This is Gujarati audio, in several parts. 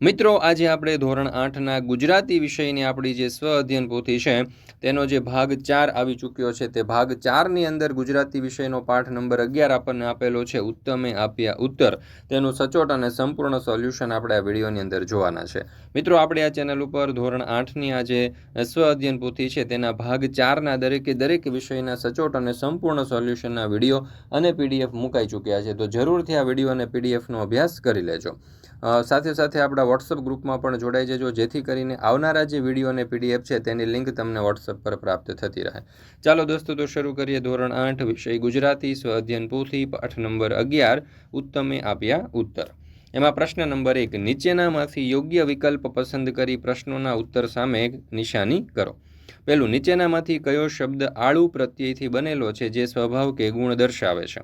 મિત્રો, આજે આપણે ધોરણ આઠના ગુજરાતી વિષયની આપણી જે સ્વ અધ્યયન પોથી છે, તેનો જે ભાગ ચાર આવી ચૂક્યો છે, તે ભાગ ચારની અંદર ગુજરાતી વિષયનો પાઠ નંબર અગિયાર આપણને આપેલો છે, ઉત્તમે આપ્યા ઉત્તર. તેનું સચોટ અને સંપૂર્ણ સોલ્યુશન આપણે આ વિડીયોની અંદર જોવાના છે. મિત્રો, આપણે આ ચેનલ ઉપર ધોરણ આઠની આ જે સ્વ અધ્યયન પોથી છે, તેના ભાગ ચારના દરેકે દરેક વિષયના સચોટ અને સંપૂર્ણ સોલ્યુશનના વીડિયો અને પીડીએફ મુકાઈ ચૂક્યા છે. તો જરૂરથી આ વીડિયો અને પીડીએફનો અભ્યાસ કરી લેજો. સાથે સાથે આપણા વોટ્સઅપ ગ્રુપમાં પણ જોડાઈ જજો. જેથી કરીને આવનારા જે વીડિયો અને પીડીએફ છે, તેની લિંક તમને વોટ્સઅપ પર પ્રાપ્ત થતી રહે. ચાલો દોસ્તો, તો શરૂ કરીએ ધોરણ આઠ વિષય, ગુજરાતી સ્વ અધ્યયન પોથી, પાઠ નંબર અગિયાર, ઉત્તમે આપ્યા ઉત્તર. એમાં પ્રશ્ન નંબર એક, નીચેનામાંથી યોગ્ય વિકલ્પ પસંદ કરી પ્રશ્નોના ઉત્તર સામે નિશાની કરો. પહેલું, નીચેનામાંથી કયો શબ્દ આળુ પ્રત્યયથી બનેલો છે, જે સ્વભાવ કે ગુણ દર્શાવે છે?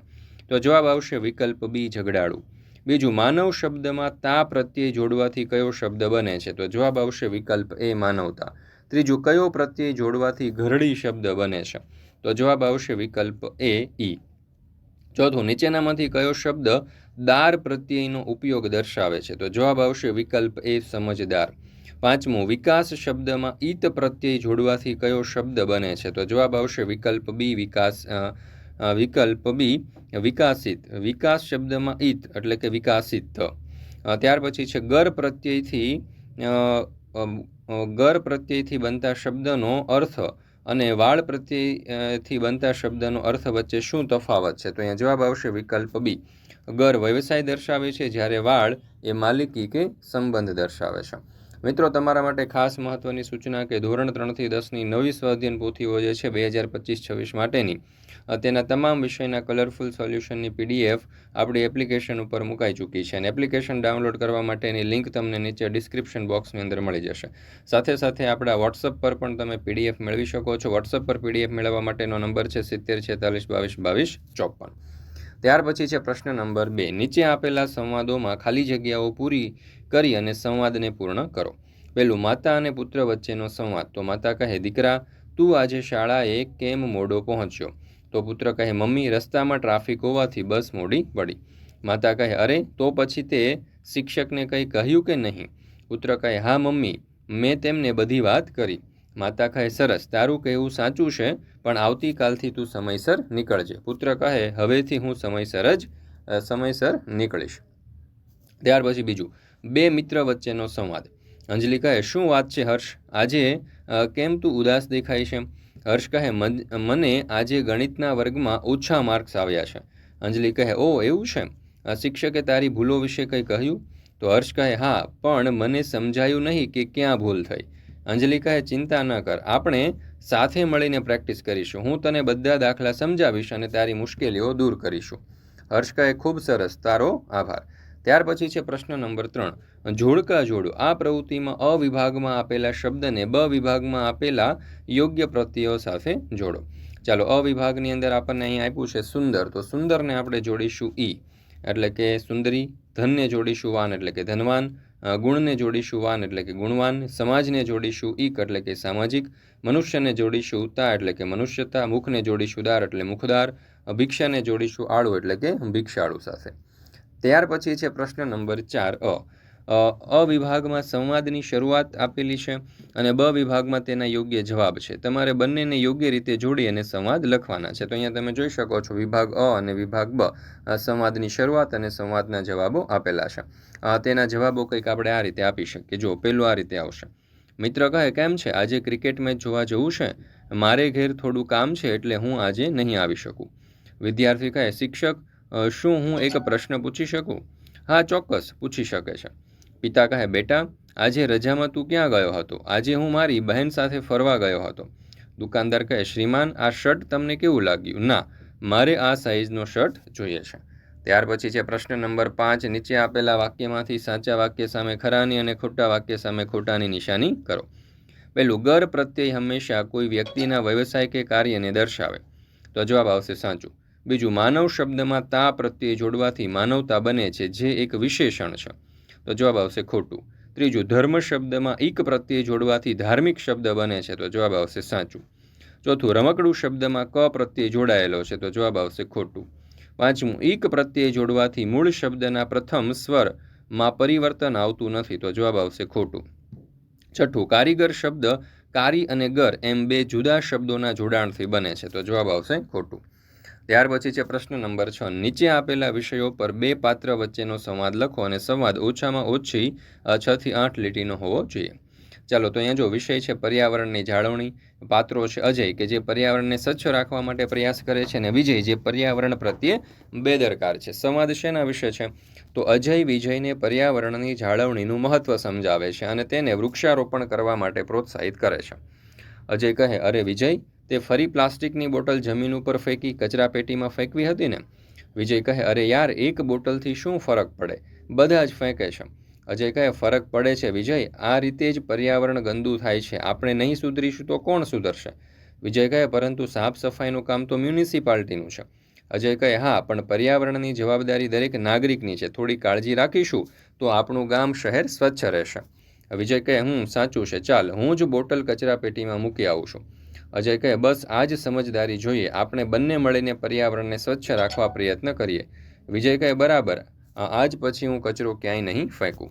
તો જવાબ આવશે વિકલ્પ બી, ઝઘડાળું. બીજું, માનવ શબ્દમાં તા પ્રત્યય જોડવાથી કયો શબ્દ બને છે? તો જવાબ આવશે વિકલ્પ એ, માનવતા. ત્રીજું, કયો પ્રત્યય જોડવાથી ઘરડી શબ્દ બને છે? તો જવાબ આવશે વિકલ્પ એ, ઈ. ચોથું, નીચેનામાંથી કયો શબ્દ દાર પ્રત્યયનો ઉપયોગ દર્શાવે છે? તો જવાબ આવશે વિકલ્પ એ, સમજદાર. પાંચમું, વિકાસ શબ્દમાં ઈત પ્રત્યય જોડવાથી કયો શબ્દ બને છે? તો જવાબ આવશે વિકલ્પ બી, વિકાસ વિકલ્પ બી, વિકાસિત. વિકાસ શબ્દમાં ઈત એટલે કે વિકાસિત. ત્યાર પછી છે ગર પ્રત્યયથી ગર પ્રત્યયથી બનતા શબ્દનો અર્થ અને વાળ પ્રત્યયથી બનતા શબ્દનો અર્થ વચ્ચે શું તફાવત છે? તો અહીંયા જવાબ આવશે વિકલ્પ બી. ગર વ્યવસાય દર્શાવે છે જ્યારે વાળ એ માલિકી કે સંબંધ દર્શાવે છે. મિત્રો, તમારા માટે ખાસ મહત્વની સૂચના કે ધોરણ ત્રણથી દસની નવી સ્વાધ્યન પોથીઓ જે છે બે હજાર પચીસ છવ્વીસ માટેની. તેના તમામ વિષયના કલરફુલ સોલ્યુશનની પીડીએફ આપણી એપ્લિકેશન ઉપર મુકાઈ ચૂકી છે અને એપ્લિકેશન ડાઉનલોડ કરવા માટેની લિંક તમને નીચે ડિસ્ક્રિપ્શન બોક્સની અંદર મળી જશે. સાથે સાથે આપણા વોટ્સઅપ પર પણ તમે પીડીએફ મેળવી શકો છો. વોટ્સઅપ પર પીડીએફ મેળવવા માટેનો નંબર છે સિત્તેર છેતાલીસ બાવીસ બાવીસ ચોપન. ત્યાર પછી છે પ્રશ્ન નંબર બે. નીચે આપેલા સંવાદોમાં ખાલી જગ્યાઓ પૂરી કરી અને સંવાદને પૂર્ણ કરો. પહેલું, માતા અને પુત્ર વચ્ચેનો સંવાદ. તો માતા કહે, દીકરા, તું આજે શાળાએ કેમ મોડો પહોંચ્યો? તો પુત્ર કહે, મમ્મી, રસ્તામાં ટ્રાફિક હોવાથી બસ મોડી પડી. માતા કહે, અરે, તો પછી તે શિક્ષકને કંઈ કહ્યું કે નહીં? પુત્ર કહે, હા, મમ્મી, મેં તેમને બધી વાત કરી. માતા કહે, સરસ, તારું કહેવું સાચું છે, પણ આવતીકાલથી તું સમયસર નીકળજે. પુત્ર કહે, હવેથી હું સમયસર જ સમયસર નીકળીશ. ત્યાર પછી બીજું, બે મિત્ર વચ્ચેનો સંવાદ. અંજલિ કહે શું વાત છે હર્ષ? આજે કેમ તું ઉદાસ દેખાય છે? હર્ષ કહે, "મન- આજે ગણિતના વર્ગમાં ઓછા માર્ક્સ આવ્યા છે. અંજલિ કહે, ઓ, એવું છે? શિક્ષકે તારી ભૂલો વિશે કંઈ કહ્યું? તો હર્ષ કહે, હા, પણ મને સમજાયું નહીં કે ક્યાં ભૂલ થઈ. અંજલિ કહે, ચિંતા ન કર, આપણે સાથે મળીને પ્રેક્ટિસ કરીશું. હું તને બધા દાખલા સમજાવીશ અને તારી મુશ્કેલીઓ દૂર કરીશું. હર્ષ કહે, ખૂબ સરસ, તારો આભાર. ત્યાર પછી છે પ્રશ્ન નંબર ત્રણ. જોડકા જોડો. આ પ્રવૃત્તિમાં અ વિભાગમાં આપેલા શબ્દને બ વિભાગમાં આપેલા યોગ્ય પ્રત્યયો સાથે જોડો. ચાલો, અ વિભાગની અંદર આપણને અહીં આપ્યું છે સુંદર. તો સુંદરને આપણે જોડીશું ઈ. એટલે કે સુંદરી, ધનને જોડીશું વાન. એટલે કે ધનવાન. ગુણને જોડીશું વાન. એટલે કે ગુણવાન. સમાજને જોડીશું ઈક. એટલે કે સામાજિક. મનુષ્યને જોડીશું તા એટલે કે મનુષ્યતા. મુખને જોડીશું દાર. એટલે મુખદાર. ભિક્ષાને જોડીશું આળુ એટલે કે ભિક્ષાળુ સાથે. ત્યાર પછી છે પ્રશ્ન નંબર ચાર અ. અ, વિભાગમાં સંવાદની શરૂઆત આપેલી છે અને બ વિભાગમાં તેના યોગ્ય જવાબ છે. તમારે બંનેને યોગ્ય રીતે જોડી અને સંવાદ લખવાના છે. તો અહીંયા તમે જોઈ શકો છો વિભાગ અ અને વિભાગ બ. સંવાદની શરૂઆત અને સંવાદના જવાબો આપેલા છે. તેના જવાબો કંઈક આપણે આ રીતે આપી શકીએ. જો પહેલું આ રીતે આવશે. મિત્ર કહે કેમ છે? આજે ક્રિકેટ મેચ જોવા જવું છે? મારે ઘેર થોડું કામ છે એટલે હું આજે નહીં આવી શકું. વિદ્યાર્થી કહે શિક્ષક શું હું એક પ્રશ્ન પૂછી શકું? હા, ચોક્કસ પૂછી શકે છે. પિતા કહે, બેટા, આજે રજામાં તું ક્યાં ગયો હતો? આજે હું મારી બહેન સાથે ફરવા ગયો હતો. દુકાનદાર કહે, શ્રીમાન, આ શર્ટ તમને કેવું લાગ્યું? ના, મારે આ સાઇઝનો શર્ટ જોઈએ છે. ત્યાર પછી છે પ્રશ્ન નંબર પાંચ, નીચે આપેલા વાક્યમાંથી સાચા વાક્ય સામે ખરાની અને ખોટા વાક્ય સામે ખોટાની નિશાની કરો. પહેલું ગર પ્રત્યય હંમેશા કોઈ વ્યક્તિના વ્યવસાય કે કાર્યને દર્શાવે. તો જવાબ આવશે સાચું. બીજું, માનવ શબ્દમાં તા પ્રત્યય જોડવાથી માનવતા બને છે, જે એક વિશેષણ છે. તો જવાબ આવશે ખોટું. ત્રીજું, ધર્મ શબ્દમાં ઈક પ્રત્યય જોડવાથી ધાર્મિક શબ્દ બને છે, તો જવાબ આવશે સાચું. ચોથું, રમકડું શબ્દમાં ક પ્રત્યે જોડાયેલો છે, તો જવાબ આવશે ખોટું. પાંચમું, ઈક પ્રત્યે જોડવાથી મૂળ શબ્દના પ્રથમ સ્વરમાં પરિવર્તન આવતું નથી, તો જવાબ આવશે ખોટું. છઠ્ઠું, કારીગર શબ્દ કારી અને ગર એમ બે જુદા શબ્દોના જોડાણથી બને છે, તો જવાબ આવશે ખોટું. ત્યાર પછી છે પ્રશ્ન નંબર છ, નીચે આપેલા વિષયો પર બે પાત્ર વચ્ચેનો સંવાદ લખો અને સંવાદ ઓછામાં ઓછી છથી આઠ લીટીનો હોવો જોઈએ. ચાલો, તો અહીંયા જો વિષય છે પર્યાવરણની જાળવણી, પાત્રો છે અજય, કે જે પર્યાવરણને સ્વચ્છ રાખવા માટે પ્રયાસ કરે છે અને વિજય, જે પર્યાવરણ પ્રત્યે બેદરકાર છે. સંવાદ શેના વિશે છે? તો અજય વિજયને પર્યાવરણની જાળવણીનું મહત્વ સમજાવે છે અને તેને વૃક્ષારોપણ કરવા માટે પ્રોત્સાહિત કરે છે. અજય કહે, અરે વિજય તે ફરી પ્લાસ્ટિકની બોટલ જમીન ઉપર ફેંકી કચરાપેટીમાં ફેંકવી હતી ને વિજય કહે, અરે યાર, એક બોટલથી શું ફરક પડે? બધા જ ફેંકે છે. અજય કહે, ફરક પડે છે વિજય. આ રીતે જ પર્યાવરણ ગંદુ થાય છે. આપણે નહીં સુધરીશું તો કોણ સુધરશે? વિજય કહે, પરંતુ સાફ સફાઈનું કામ તો મ્યુનિસિપાલિટીનું છે. અજય કહે, હા, પણ પર્યાવરણની જવાબદારી દરેક નાગરિકની છે. થોડી કાળજી રાખીશું તો આપણું ગામ શહેર સ્વચ્છ રહેશે. વિજય કહે હું સાચું છે. ચાલ, હું જ બોટલ કચરાપેટીમાં મૂકી આવું છું. અજય કહે, બસ, આ જ સમજદારી જોઈએ. આપણે બંને મળીને પર્યાવરણને સ્વચ્છ રાખવા પ્રયત્ન કરીએ. વિજય કહે, બરાબર. આજ પછી હું કચરો ક્યાંય નહીં ફેંકું.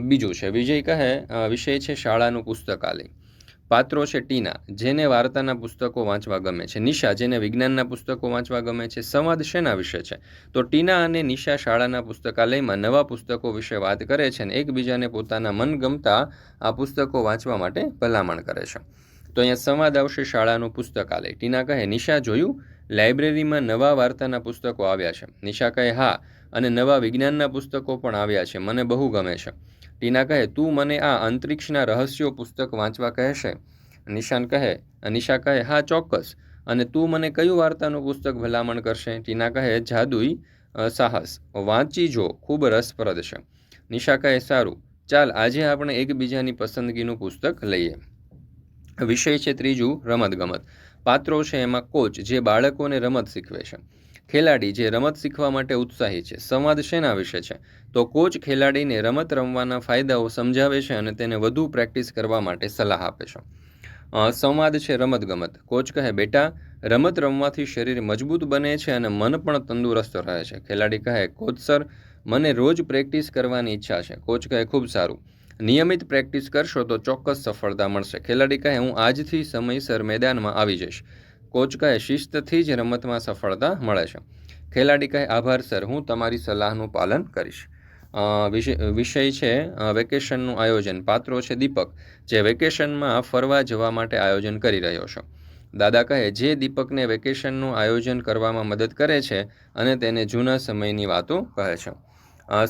બીજું છે, વિજય કહે વિષય છે શાળાનું પુસ્તકાલય. પાત્રો છે ટીના. જેને વાર્તાના પુસ્તકો વાંચવા ગમે છે. નિશા, જેને વિજ્ઞાનના પુસ્તકો વાંચવા ગમે છે. સંવાદ શેના વિશે છે? તો ટીના અને નિશા શાળાના પુસ્તકાલયમાં નવા પુસ્તકો વિશે વાત કરે છે અને એકબીજાને પોતાના મનગમતા આ પુસ્તકો વાંચવા માટે ભલામણ કરે છે. તો અહીંયા સંવાદ આવશે શાળાનું પુસ્તકાલય. ટીના કહે, નિશા જોયું? લાઇબ્રેરીમાં નવા વાર્તાના પુસ્તકો આવ્યા છે. નિશા કહે, હા, અને નવા વિજ્ઞાનના પુસ્તકો પણ આવ્યા છે. મને બહુ ગમે છે. ટીના કહે, તું મને આ અંતરિક્ષના રહસ્યો પુસ્તક વાંચવા કહેશે? નિશાન કહે, નિશા કહે, હા, ચોક્કસ. અને તું મને કયું વાર્તાનું પુસ્તક ભલામણ કરશે? ટીના કહે, જાદુઈ સાહસ. વાંચી જો, ખૂબ રસપ્રદ છે. નિશા કહે, સારું. ચાલ, આજે આપણે એકબીજાની પસંદગીનું પુસ્તક લઈએ. વિષય છે ત્રીજું રમતગમત. પાત્રો છે એમાં કોચ જે બાળકોને રમત શીખવે છે. ખેલાડી જે રમત શીખવા માટે ઉત્સાહી છે. સંવાદ શેના વિશે છે? તો કોચ ખેલાડીને રમત રમવાના ફાયદાઓ સમજાવે છે અને તેને વધુ પ્રેક્ટિસ કરવા માટે સલાહ આપે છે. સંવાદ છે રમતગમત. કોચ કહે, બેટા, રમત રમવાથી શરીર મજબૂત બને છે અને મન પણ તંદુરસ્ત રહે છે. ખેલાડી કહે, કોચ સર, મને રોજ પ્રેક્ટિસ કરવાની ઈચ્છા છે. કોચ કહે, ખૂબ સારું. નિયમિત પ્રેક્ટિસ કરશો તો ચોક્કસ સફળતા મળશે. ખેલાડી કહે, હું આજથી સમયસર મેદાનમાં આવી જઈશ. કોચ કહે, શિસ્તથી જ રમતમાં સફળતા મળે છે. ખેલાડી કહે, આભાર સર, હું તમારી સલાહનું પાલન કરીશ. વિષય છે વેકેશનનું આયોજન. પાત્રો છે દીપક, જે વેકેશનમાં ફરવા જવા માટે આયોજન કરી રહ્યો છે. દાદા કહે, જે દીપકને વેકેશનનું આયોજન કરવામાં મદદ કરે છે અને તેને જૂના સમયની વાતો કહે છે.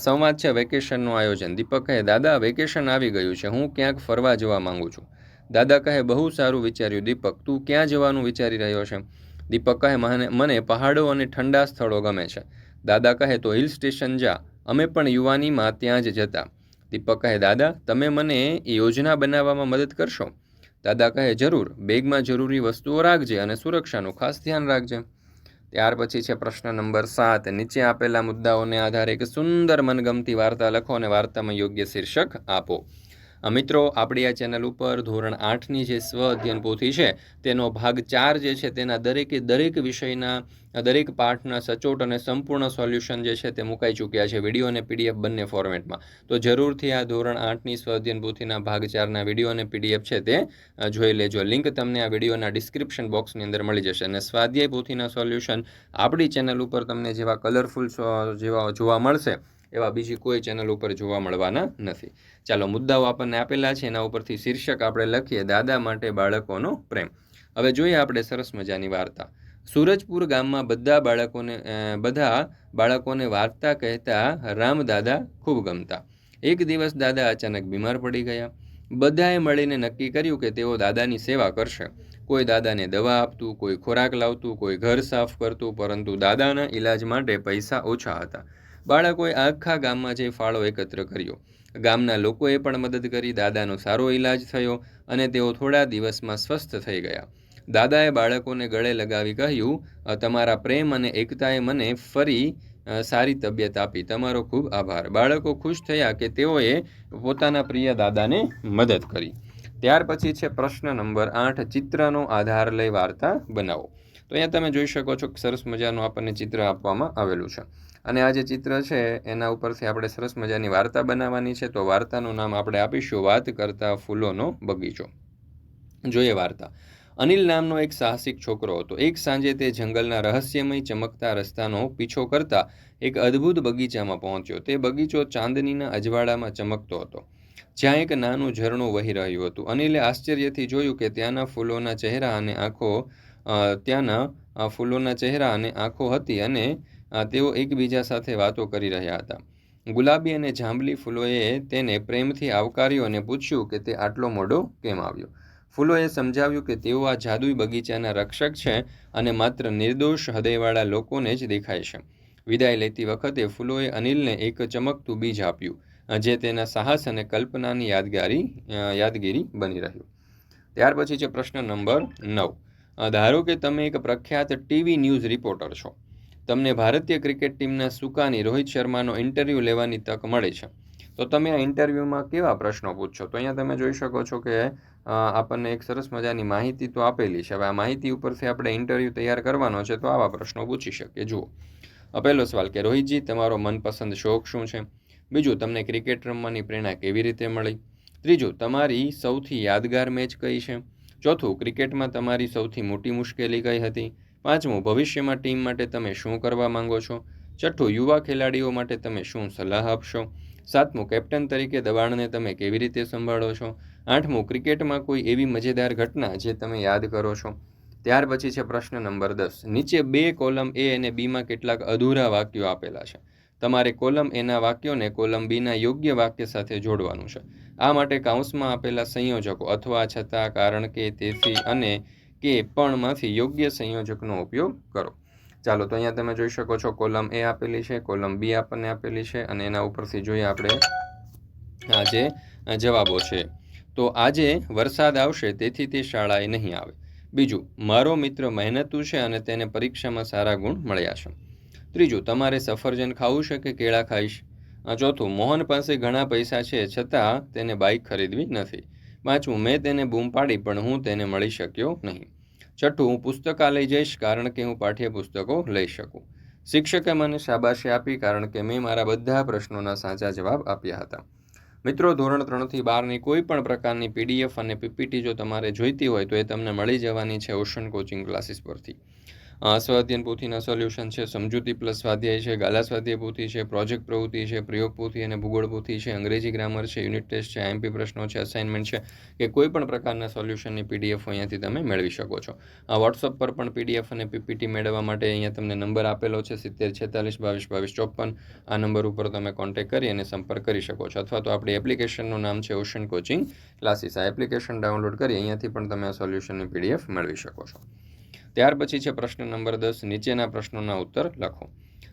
સંવાદ છે વેકેશનનું આયોજન. દીપક કહે, દાદા, વેકેશન આવી ગયું છે. હું ક્યાંક ફરવા જવા માંગુ છું. દાદા કહે, બહુ સારું વિચાર્યું દીપક. તું ક્યાં જવાનું વિચારી રહ્યો છે? દીપક કહે, મને મને પહાડો અને ઠંડા સ્થળો ગમે છે. દાદા કહે, તો હિલ સ્ટેશન જા. અમે પણ યુવાનીમાં ત્યાં જ જતા. દીપક કહે, દાદા, તમે મને એ યોજના બનાવવામાં મદદ કરશો? દાદા કહે, જરૂર. બેગમાં જરૂરી વસ્તુઓ રાખજે અને સુરક્ષાનું ખાસ ધ્યાન રાખજે. ત્યાર પછી છે પ્રશ્ન નંબર સાત. નીચે આપેલા મુદ્દાઓને આધારે એક સુંદર મનગમતી વાર્તા લખો અને વાર્તામાં યોગ્ય શીર્ષક આપો. મિત્રો, આપણી આ ચેનલ ઉપર ધોરણ આઠની જે સ્વ અધ્યયન પોથી છે, તેનો ભાગ ચાર જે છે, તેના દરેકે દરેક વિષયના દરેક પાઠના સચોટ અને સંપૂર્ણ સોલ્યુશન જે છે, તે મુકાઈ ચૂક્યા છે વીડિયો અને પીડીએફ બંને ફોર્મેટમાં. તો જરૂરથી આ ધોરણ આઠની સ્વ અધ્યયન પોથીના ભાગ ચારના વીડિયો અને પીડીએફ છે તે જોઈ લેજો. લિંક તમને આ વિડીયોના ડિસ્ક્રિપ્શન બોક્સની અંદર મળી જશે. અને સ્વાધ્યાય પોથીના સોલ્યુશન આપણી ચેનલ ઉપર તમને જેવા કલરફુલ જેવા જોવા મળશે એવા બીજી કોઈ ચેનલ ઉપર જોવા મળવાના નથી. ચાલો, મુદ્દાઓ આપણને આપેલા છે. એના ઉપરથી શીર્ષક આપણે લખીએ, દાદા માટે બાળકોનો પ્રેમ. હવે જોઈએ આપણે સરસ મજાની વાર્તા. સૂરજપુર ગામમાં બધા બાળકોને બધા બાળકોને વાર્તા કહેતા રામ દાદા ખૂબ ગમતા. એક દિવસ દાદા અચાનક બીમાર પડી ગયા. બધાએ મળીને નક્કી કર્યું કે તેઓ દાદાની સેવા કરશે. કોઈ દાદાને દવા આપતું, કોઈ ખોરાક લાવતું, કોઈ ઘર સાફ કરતું, પરંતુ દાદાના ઈલાજ માટે પૈસા ઓછા હતા. બાળકોએ આખા ગામમાં જઈ ફાળો એકત્ર કર્યો. ગામના લોકોએ પણ મદદ કરી, દાદાનો સારો ઈલાજ થયો અને તેઓ થોડા દિવસમાં સ્વસ્થ થઈ ગયા. દાદાએ બાળકોને ગળે લગાવી કહ્યું તમારા પ્રેમ અને એકતાએ મને ફરી સારી તબિયત આપી. તમારો ખૂબ આભાર. બાળકો ખુશ થયા કે તેઓએ પોતાના પ્રિય દાદાને મદદ કરી. ત્યાર પછી છે પ્રશ્ન નંબર આઠ, ચિત્રનો આધાર લઈ વાર્તા બનાવો. તો અહીંયા તમે જોઈ શકો છો સરસ મજાનું આપણને ચિત્ર આપવામાં આવેલું છે. અને આ જે ચિત્ર છે, એના ઉપરથી આપણે સરસ મજાની વાર્તા બનાવવાની છે. તો વાર્તાનું નામ આપણે આપીશું, વાત કરતા ફૂલોનો બગીચો જોઈએ વાર્તા. અનિલ નામનો એક સાહસિક છોકરો હતો. એક સાંજે તે જંગલના રહસ્યમય ચમકતા રસ્તાનો પીછો કરતા એક અદ્ભુત બગીચામાં પહોંચ્યો. તે બગીચો ચાંદનીના અજવાળામાં ચમકતો હતો. જ્યાં એક નાનું ઝરણું વહી રહ્યું હતું. અનિલે આશ્ચર્યથી જોયું કે ત્યાંના ફૂલોના ચહેરા અને આંખો ત્યાંના ફૂલોના ચહેરા અને આંખો હતી અને તેઓ એકબીજા સાથે વાતો કરી રહ્યા હતા. ગુલાબી અને જાંબલી ફૂલોએ તેને પ્રેમથી આવકાર્યો અને પૂછ્યું કે તે આટલો મોડો કેમ આવ્યો? ફૂલોએ સમજાવ્યું કે તેઓ આ જાદુઈ બગીચાના રક્ષક છે અને માત્ર નિર્દોષ હૃદયવાળા લોકોને જ દેખાય છે. વિદાય લેતી વખતે ફૂલોએ અનિલને એક ચમકતું બીજ આપ્યું, જે તેના સાહસ અને કલ્પનાની યાદગારી યાદગીરી બની રહ્યું. ત્યાર પછી છે પ્રશ્ન નંબર નવ. ધારો કે તમે એક પ્રખ્યાત ટીવી ન્યૂઝ રિપોર્ટર છો. તમને ભારતીય ક્રિકેટ ટીમના સુકાની રોહિત શર્માનો ઇન્ટરવ્યૂ લેવાની તક મળે છે. તો તમે આ ઇન્ટરવ્યૂમાં કેવા પ્રશ્નો પૂછશો? તો અહીંયા તમે જોઈ શકો છો કે આપણને એક સરસ મજાની માહિતી તો આપેલી છે. હવે આ માહિતી ઉપરથી આપણે ઇન્ટરવ્યૂ તૈયાર કરવાનો છે તો આવા પ્રશ્નો પૂછી શકીએ. જુઓ. પહેલો સવાલ કે, રોહિતજી, તમારો મનપસંદ શોખ શું છે? બીજું, તમને ક્રિકેટ રમવાની પ્રેરણા કેવી રીતે મળી? ત્રીજું, તમારી સૌથી યાદગાર મેચ કઈ છે? ચોથું, ક્રિકેટમાં તમારી સૌથી મોટી મુશ્કેલી કઈ હતી? પાંચમું, ભવિષ્યમાં ટીમ માટે તમે શું કરવા માંગો છો? છઠ્ઠું, યુવા ખેલાડીઓ માટે તમે શું સલાહ આપશો? સાતમું, કેપ્ટન તરીકે દબાણને તમે કેવી રીતે સંભાળો છો? આઠમું, ક્રિકેટમાં કોઈ એવી મજેદાર ઘટના જે તમે યાદ કરો છો? ત્યાર પછી છે પ્રશ્ન નંબર દસ. નીચે બે કોલમ એ અને બીમાં કેટલાક અધૂરા વાક્યો આપેલા છે. તમારે કોલમ એના વાક્યોને કોલમ બીના યોગ્ય વાક્ય સાથે જોડવાનું છે. આ માટે કાઉન્સમાં આપેલા સંયોજકો અથવા છતાં કારણ કે તેથી અને કે પણમાંથી યોગ્ય સંયોજકનો ઉપયોગ કરો. ચાલો તો અહીંયા તમે જોઈ શકો છો, કોલમ એ આપેલી છે, કોલમ બી આપણને આપેલી છે, અને એના ઉપરથી જોઈએ આપણે આ જે જવાબો છે. તો આજે વરસાદ આવશે તેથી તે શાળાએ નહીં આવે. બીજું, મારો મિત્ર મહેનતુ છે અને તેને પરીક્ષામાં સારા ગુણ મળ્યા છે. ત્રીજું, તમારે સફરજન ખાવું છે કે કેળા ખાઈશ? ચોથું, મોહન પાસે ઘણા પૈસા છે છતાં તેને બાઇક ખરીદવી નથી. પાંચમું મેં તેને બૂમ પાડી, પણ હું તેને મળી શક્યો નહીં. છઠ્ઠું હું પુસ્તકાલય જઈશ કારણ કે હું પાઠ્યપુસ્તકો લઈ શકું. શિક્ષકે મને શાબાશી આપી કારણ કે મેં મારા બધા પ્રશ્નોના સાચા જવાબ આપ્યા હતા. મિત્રો, ધોરણ ત્રણથી બારની કોઈ પણ પ્રકારની પીડીએફ અને પીપીટી જો તમારે જોઈતી હોય તો એ તમને મળી જવાની છે ઓશન કોચિંગ ક્લાસીસ પરથી. સ્વાધ્યાયન પોથીના સોલ્યુશન છે, સમજૂતી પ્લસ સ્વાધ્યાય છે, ગાલા સ્વાધ્યાય પોથી છે પ્રોજેક્ટ પ્રવૃત્તિ છે, પ્રયોગ પોથી અને ભૂગોળ પોથી છે, અંગ્રેજી ગ્રામર છે યુનિટ ટેસ્ટ છે એમપી પ્રશ્નો છે અસાઇનમેન્ટ છે, કે કોઈ પણ પ્રકારના સોલ્યુશનની પીડીએફ અહીંયાથી તમે મેળવી શકો છો. આ વોટ્સઅપ પર પણ પીડીએફ અને પીપીટી મેળવવા માટે અહીંયા તમને નંબર આપેલો છે, સિત્તેર, છેતાલીસ, બાવીસ બાવીસ, ચોપન. આ નંબર ઉપર તમે કોન્ટેક્ટ કરી અને સંપર્ક કરી શકો છો. અથવા તો આપણી એપ્લિકેશનનું નામ છે ઓશન કોચિંગ ક્લાસીસ આ એપ્લિકેશન ડાઉનલોડ કરી અહીંયાથી પણ તમે આ સોલ્યુશનની પીડીએફ મેળવી શકો છો. ત્યાર પછી છે પ્રશ્ન નંબર દસ, નીચેના પ્રશ્નોના ઉત્તર લખો.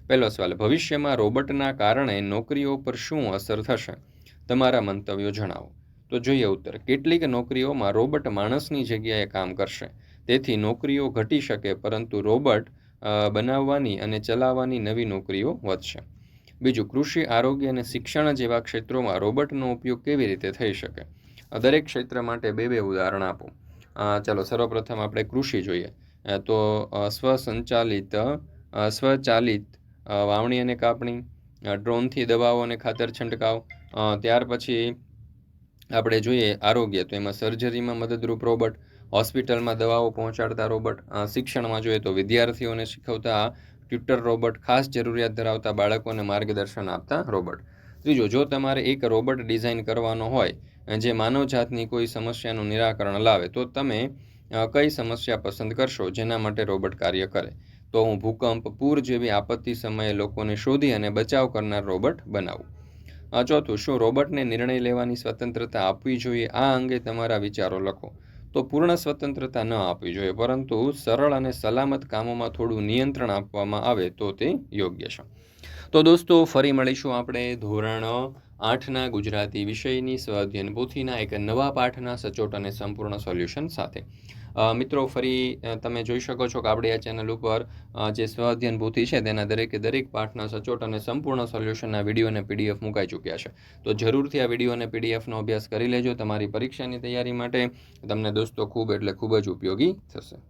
પહેલો સવાલ, ભવિષ્યમાં રોબોટના કારણે નોકરીઓ પર શું અસર થશે? તમારા મંતવ્યો જણાવો. તો જોઈએ ઉત્તર, કેટલીક નોકરીઓમાં રોબોટ માણસની જગ્યાએ કામ કરશે. તેથી નોકરીઓ ઘટી શકે, પરંતુ રોબોટ બનાવવાની અને ચલાવવાની નવી નોકરીઓ વધશે. બીજું, કૃષિ, આરોગ્ય અને શિક્ષણ જેવા ક્ષેત્રોમાં રોબોટનો ઉપયોગ કેવી રીતે થઈ શકે? દરેક ક્ષેત્ર માટે બે બે ઉદાહરણ આપો. ચાલો, સર્વપ્રથમ આપણે કૃષિ જોઈએ. તો સ્વસંચાલિત સ્વચાલિત વાવણી અને કાપણી ડ્રોનથી દવાઓ અને ખાતર છંટકાવ ત્યાર પછી આપણે જોઈએ આરોગ્ય, તો એમાં સર્જરીમાં મદદરૂપ રોબોટ, હોસ્પિટલમાં દવાઓ પહોંચાડતા રોબોટ શિક્ષણમાં જોઈએ તો વિદ્યાર્થીઓને શીખવતા ટ્યુટર રોબોટ, ખાસ જરૂરિયાત ધરાવતા બાળકોને માર્ગદર્શન આપતા રોબોટ. ત્રીજો, જો તમારે એક રોબોટ ડિઝાઇન કરવાનો હોય, જે માનવજાતની કોઈ સમસ્યાનું નિરાકરણ લાવે, તો તમે કઈ સમસ્યા પસંદ કરશો જેના માટે રોબોટ કાર્ય કરે? તો હું ભૂકંપ, પૂર જેવી આપત્તિ સમયે લોકોને શોધી અને બચાવ કરનાર રોબોટ બનાવું. ચોથું, શું રોબોટને નિર્ણય લેવાની સ્વતંત્રતા આપવી જોઈએ? આ અંગે તમારા વિચારો લખો. તો પૂર્ણ સ્વતંત્રતા ન આપવી જોઈએ, પરંતુ સરળ અને સલામત કામોમાં થોડું નિયંત્રણ આપવામાં આવે તો તે યોગ્ય છે. તો દોસ્તો, ફરી મળીશું આપણે ધોરણ આઠના ગુજરાતી વિષયની સ્વાધ્યન પોથીના એક નવા પાઠના સચોટ અને સંપૂર્ણ સોલ્યુશન સાથે. મિત્રો, ફરી તમે જોઈ શકો છો કે આપણી આ ચેનલ ઉપર જે સ્વાધ્યન પોથી છે તેના દરેકે દરેક પાઠના સચોટ અને સંપૂર્ણ સોલ્યુશનના વીડિયો અને પીડીએફ મુકાઈ ચૂક્યા છે. તો જરૂરથી આ વીડિયો અને પીડીએફનો અભ્યાસ કરી લેજો તમારી પરીક્ષાની તૈયારી માટે. તમને દોસ્તો ખૂબ એટલે ખૂબ જ ઉપયોગી થશે.